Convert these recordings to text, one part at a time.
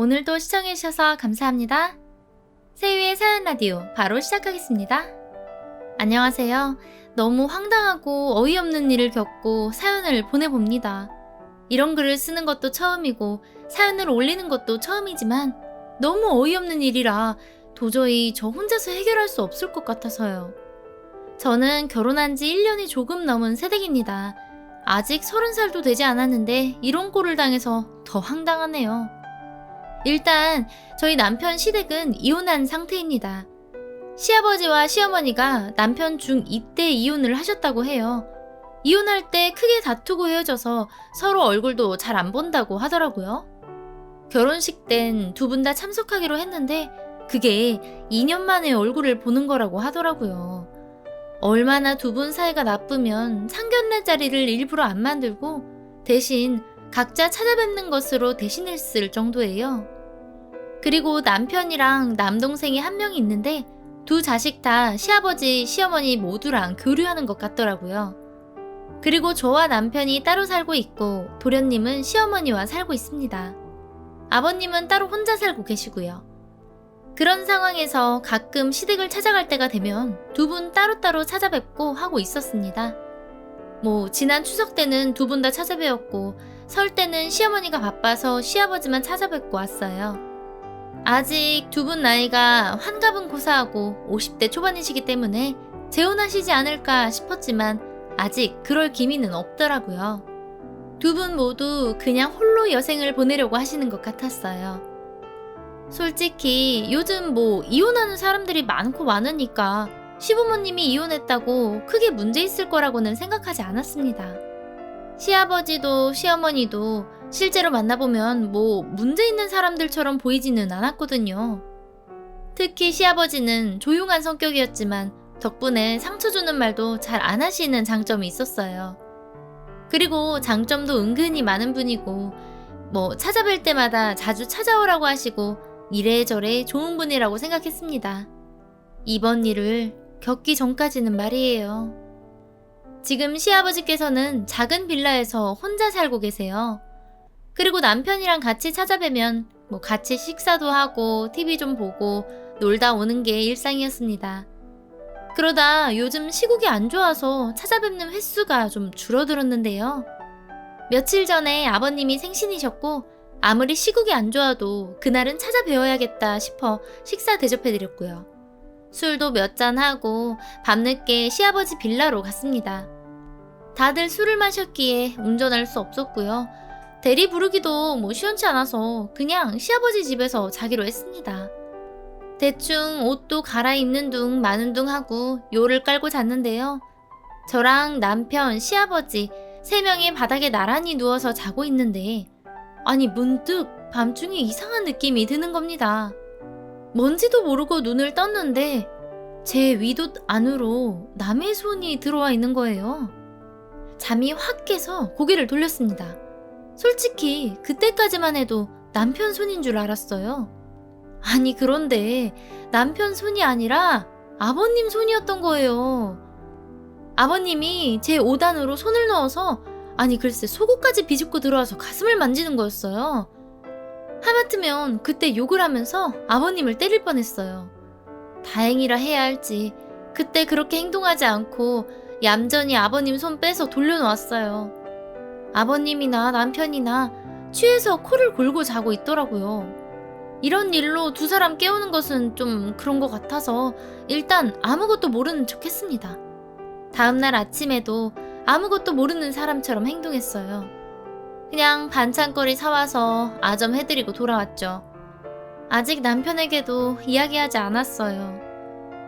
오늘도 시청해주셔서 감사합니다. 세유의 사연 라디오 바로 시작하겠습니다. 안녕하세요. 너무 황당하고 어이없는 일을 겪고 사연을 보내봅니다. 이런 글을 쓰는 것도 처음이고 사연을 올리는 것도 처음이지만 너무 어이없는 일이라 도저히 저 혼자서 해결할 수 없을 것 같아서요. 저는 결혼한 지 1년이 조금 넘은 새댁입니다. 아직 30살도 되지 않았는데 이런 꼴을 당해서 더 황당하네요. 일단 저희 남편 시댁은 이혼한 상태입니다. 시아버지와 시어머니가 남편 중2 때 이혼을 하셨다고 해요. 이혼할 때 크게 다투고 헤어져서 서로 얼굴도 잘 안 본다고 하더라고요. 결혼식 땐 두 분 다 참석하기로 했는데 그게 2년 만에 얼굴을 보는 거라고 하더라고요. 얼마나 두 분 사이가 나쁘면 상견례 자리를 일부러 안 만들고 대신 각자 찾아뵙는 것으로 대신했을 정도예요. 그리고 남편이랑 남동생이 한 명이 있는데 두 자식 다 시아버지, 시어머니 모두랑 교류하는 것 같더라고요. 그리고 저와 남편이 따로 살고 있고 도련님은 시어머니와 살고 있습니다. 아버님은 따로 혼자 살고 계시고요. 그런 상황에서 가끔 시댁을 찾아갈 때가 되면 두 분 따로따로 찾아뵙고 하고 있었습니다. 뭐, 지난 추석 때는 두 분 다 찾아뵈었고, 설 때는 시어머니가 바빠서 시아버지만 찾아뵙고 왔어요. 아직 두 분 나이가 환갑은 고사하고 50대 초반이시기 때문에 재혼하시지 않을까 싶었지만 아직 그럴 기미는 없더라고요. 두 분 모두 그냥 홀로 여생을 보내려고 하시는 것 같았어요. 솔직히 요즘 뭐 이혼하는 사람들이 많고 많으니까 시부모님이 이혼했다고 크게 문제 있을 거라고는 생각하지 않았습니다. 시아버지도 시어머니도 실제로 만나보면 뭐 문제 있는 사람들처럼 보이지는 않았거든요. 특히 시아버지는 조용한 성격이었지만 덕분에 상처 주는 말도 잘 안 하시는 장점이 있었어요. 그리고 장점도 은근히 많은 분이고 뭐 찾아뵐 때마다 자주 찾아오라고 하시고 이래저래 좋은 분이라고 생각했습니다. 이번 일을 겪기 전까지는 말이에요. 지금 시아버지께서는 작은 빌라에서 혼자 살고 계세요. 그리고 남편이랑 같이 찾아뵈면 뭐 같이 식사도 하고 TV 좀 보고 놀다 오는 게 일상이었습니다. 그러다 요즘 시국이 안 좋아서 찾아뵙는 횟수가 좀 줄어들었는데요. 며칠 전에 아버님이 생신이셨고 아무리 시국이 안 좋아도 그날은 찾아뵈어야겠다 싶어 식사 대접해드렸고요. 술도 몇 잔 하고 밤늦게 시아버지 빌라로 갔습니다. 다들 술을 마셨기에 운전할 수 없었고요. 대리 부르기도 뭐 시원치 않아서 그냥 시아버지 집에서 자기로 했습니다. 대충 옷도 갈아입는 둥 마는 둥 하고 요를 깔고 잤는데요. 저랑 남편, 시아버지 세 명이 바닥에 나란히 누워서 자고 있는데 아니 문득 밤중에 이상한 느낌이 드는 겁니다. 뭔지도 모르고 눈을 떴는데 제 위도 안으로 남의 손이 들어와 있는 거예요. 잠이 확 깨서 고개를 돌렸습니다. 솔직히 그때까지만 해도 남편 손인 줄 알았어요. 아니 그런데 남편 손이 아니라 아버님 손이었던 거예요. 아버님이 제 5단으로 손을 넣어서 아니 글쎄 속옷까지 비집고 들어와서 가슴을 만지는 거였어요. 하마터면 그때 욕을 하면서 아버님을 때릴 뻔했어요. 다행이라 해야 할지 그때 그렇게 행동하지 않고 얌전히 아버님 손 빼서 돌려놓았어요. 아버님이나 남편이나 취해서 코를 골고 자고 있더라고요. 이런 일로 두 사람 깨우는 것은 좀 그런 것 같아서 일단 아무것도 모르는 척 했습니다. 다음날 아침에도 아무것도 모르는 사람처럼 행동했어요. 그냥 반찬거리 사와서 아점 해드리고 돌아왔죠. 아직 남편에게도 이야기하지 않았어요.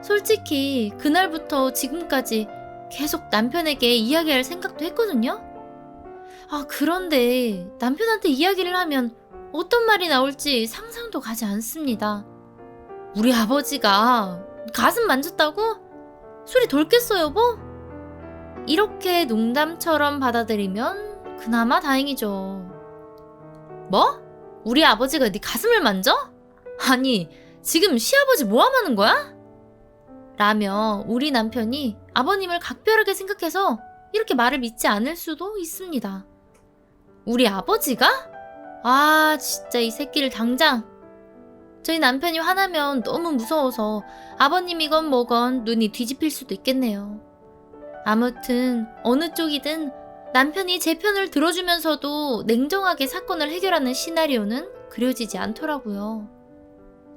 솔직히 그날부터 지금까지 계속 남편에게 이야기할 생각도 했거든요. 아, 그런데 남편한테 이야기를 하면 어떤 말이 나올지 상상도 가지 않습니다. 우리 아버지가 가슴 만졌다고? 소리 덜겠어요, 뭐? 이렇게 농담처럼 받아들이면 그나마 다행이죠. 뭐? 우리 아버지가 네 가슴을 만져? 아니, 지금 시아버지 모함하는 거야? 라며 우리 남편이 아버님을 각별하게 생각해서 이렇게 말을 믿지 않을 수도 있습니다. 우리 아버지가? 아, 진짜 이 새끼를 당장. 저희 남편이 화나면 너무 무서워서 아버님이건 뭐건 눈이 뒤집힐 수도 있겠네요. 아무튼 어느 쪽이든 남편이 제 편을 들어주면서도 냉정하게 사건을 해결하는 시나리오는 그려지지 않더라고요.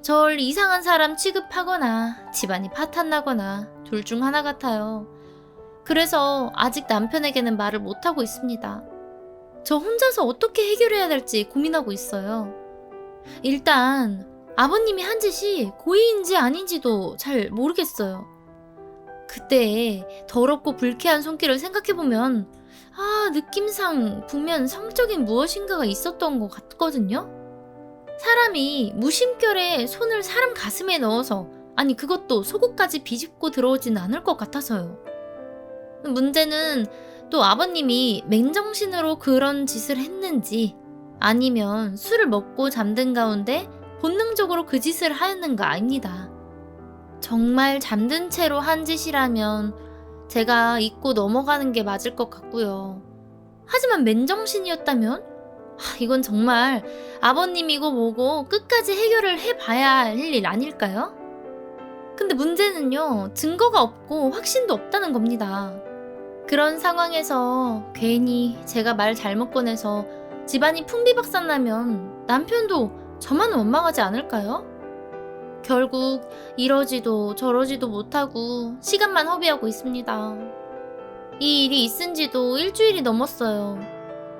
절 이상한 사람 취급하거나 집안이 파탄나거나 둘 중 하나 같아요. 그래서 아직 남편에게는 말을 못하고 있습니다. 저 혼자서 어떻게 해결해야 될지 고민하고 있어요. 일단 아버님이 한 짓이 고의인지 아닌지도 잘 모르겠어요. 그때 더럽고 불쾌한 손길을 생각해보면 아 느낌상 분명 성적인 무엇인가가 있었던 것 같거든요. 사람이 무심결에 손을 사람 가슴에 넣어서 아니 그것도 속옷까지 비집고 들어오진 않을 것 같아서요. 문제는 또 아버님이 맹정신으로 그런 짓을 했는지 아니면 술을 먹고 잠든 가운데 본능적으로 그 짓을 하였는가 아닙니다. 정말 잠든 채로 한 짓이라면 제가 잊고 넘어가는 게 맞을 것 같고요. 하지만 맨정신이었다면 하, 이건 정말 아버님이고 뭐고 끝까지 해결을 해봐야 할 일 아닐까요? 근데 문제는요, 증거가 없고 확신도 없다는 겁니다. 그런 상황에서 괜히 제가 말 잘못 꺼내서 집안이 풍비박산 나면 남편도 저만 원망하지 않을까요? 결국 이러지도 저러지도 못하고 시간만 허비하고 있습니다. 이 일이 있은 지도 일주일이 넘었어요.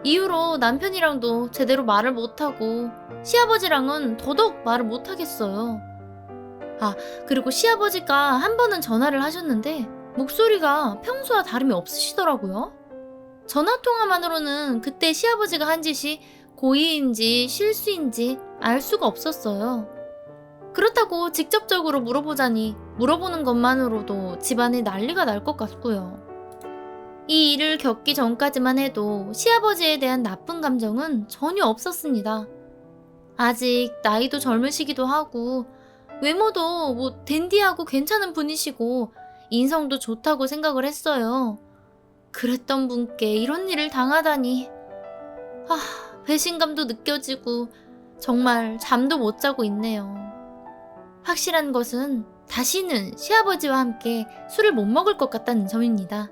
이후로 남편이랑도 제대로 말을 못하고 시아버지랑은 더더욱 말을 못하겠어요. 아, 그리고 시아버지가 한 번은 전화를 하셨는데 목소리가 평소와 다름이 없으시더라고요. 전화통화만으로는 그때 시아버지가 한 짓이 고의인지 실수인지 알 수가 없었어요. 그렇다고 직접적으로 물어보자니 물어보는 것만으로도 집안에 난리가 날 것 같고요. 이 일을 겪기 전까지만 해도 시아버지에 대한 나쁜 감정은 전혀 없었습니다. 아직 나이도 젊으시기도 하고 외모도 뭐 댄디하고 괜찮은 분이시고 인성도 좋다고 생각을 했어요. 그랬던 분께 이런 일을 당하다니. 아, 배신감도 느껴지고 정말 잠도 못 자고 있네요. 확실한 것은 다시는 시아버지와 함께 술을 못 먹을 것 같다는 점입니다.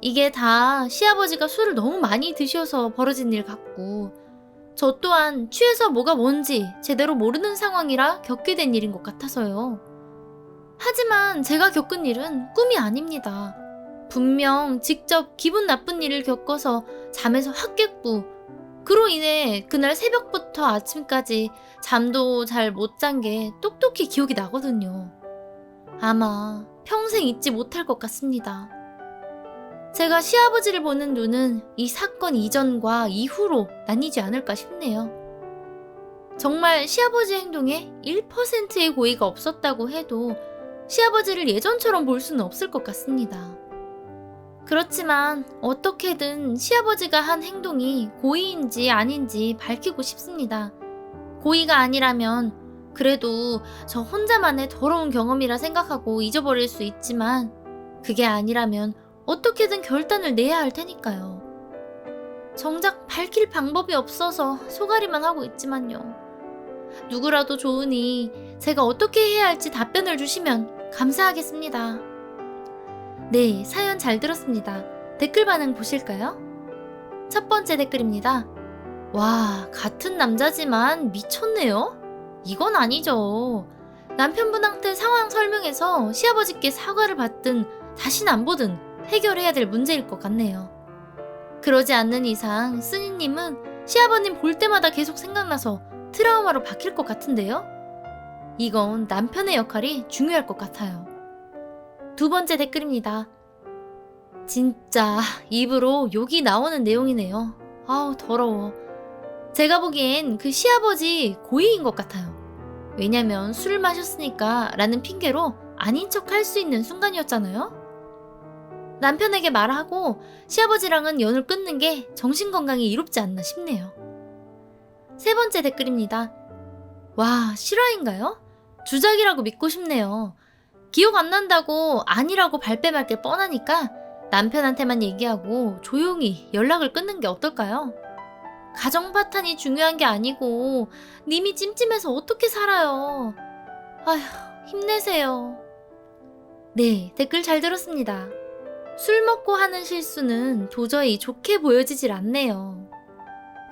이게 다 시아버지가 술을 너무 많이 드셔서 벌어진 일 같고, 저 또한 취해서 뭐가 뭔지 제대로 모르는 상황이라 겪게 된 일인 것 같아서요. 하지만 제가 겪은 일은 꿈이 아닙니다. 분명 직접 기분 나쁜 일을 겪어서 잠에서 확 깼고, 그로 인해 그날 새벽부터 아침까지 잠도 잘 못 잔 게 똑똑히 기억이 나거든요. 아마 평생 잊지 못할 것 같습니다. 제가 시아버지를 보는 눈은 이 사건 이전과 이후로 나뉘지 않을까 싶네요. 정말 시아버지 행동에 1%의 고의가 없었다고 해도 시아버지를 예전처럼 볼 수는 없을 것 같습니다. 그렇지만 어떻게든 시아버지가 한 행동이 고의인지 아닌지 밝히고 싶습니다. 고의가 아니라면 그래도 저 혼자만의 더러운 경험이라 생각하고 잊어버릴 수 있지만 그게 아니라면 어떻게든 결단을 내야 할 테니까요. 정작 밝힐 방법이 없어서 소가리만 하고 있지만요. 누구라도 좋으니 제가 어떻게 해야 할지 답변을 주시면 감사하겠습니다. 네, 사연 잘 들었습니다. 댓글 반응 보실까요? 첫 번째 댓글입니다. 와, 같은 남자지만 미쳤네요? 이건 아니죠. 남편분한테 상황 설명해서 시아버지께 사과를 받든 다신 안 보든 해결해야 될 문제일 것 같네요. 그러지 않는 이상 쓰니님은 시아버님 볼 때마다 계속 생각나서 트라우마로 박힐 것 같은데요? 이건 남편의 역할이 중요할 것 같아요. 두 번째 댓글입니다. 진짜 입으로 욕이 나오는 내용이네요. 아우 더러워. 제가 보기엔 그 시아버지 고의인 것 같아요. 왜냐면 술을 마셨으니까 라는 핑계로 아닌 척 할 수 있는 순간이었잖아요. 남편에게 말하고 시아버지랑은 연을 끊는 게 정신 건강에 이롭지 않나 싶네요. 세 번째 댓글입니다. 와, 실화인가요? 주작이라고 믿고 싶네요. 기억 안 난다고 아니라고 발뺌할 게 뻔하니까 남편한테만 얘기하고 조용히 연락을 끊는 게 어떨까요? 가정 파탄이 중요한 게 아니고 님이 찜찜해서 어떻게 살아요. 아휴, 힘내세요. 네, 댓글 잘 들었습니다. 술 먹고 하는 실수는 도저히 좋게 보여지질 않네요.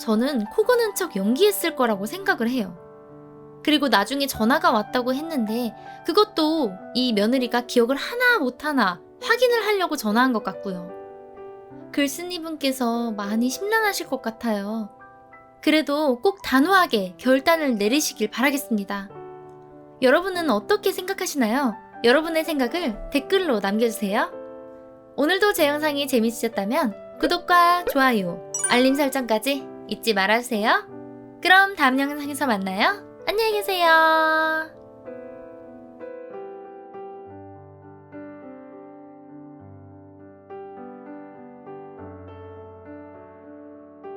저는 코 고는 척 연기했을 거라고 생각을 해요. 그리고 나중에 전화가 왔다고 했는데 그것도 이 며느리가 기억을 하나 못하나 확인을 하려고 전화한 것 같고요. 글쓴이 분께서 많이 심란하실 것 같아요. 그래도 꼭 단호하게 결단을 내리시길 바라겠습니다. 여러분은 어떻게 생각하시나요? 여러분의 생각을 댓글로 남겨주세요. 오늘도 제 영상이 재밌으셨다면 구독과 좋아요, 알림 설정까지 잊지 말아주세요. 그럼 다음 영상에서 만나요. 안녕히 계세요.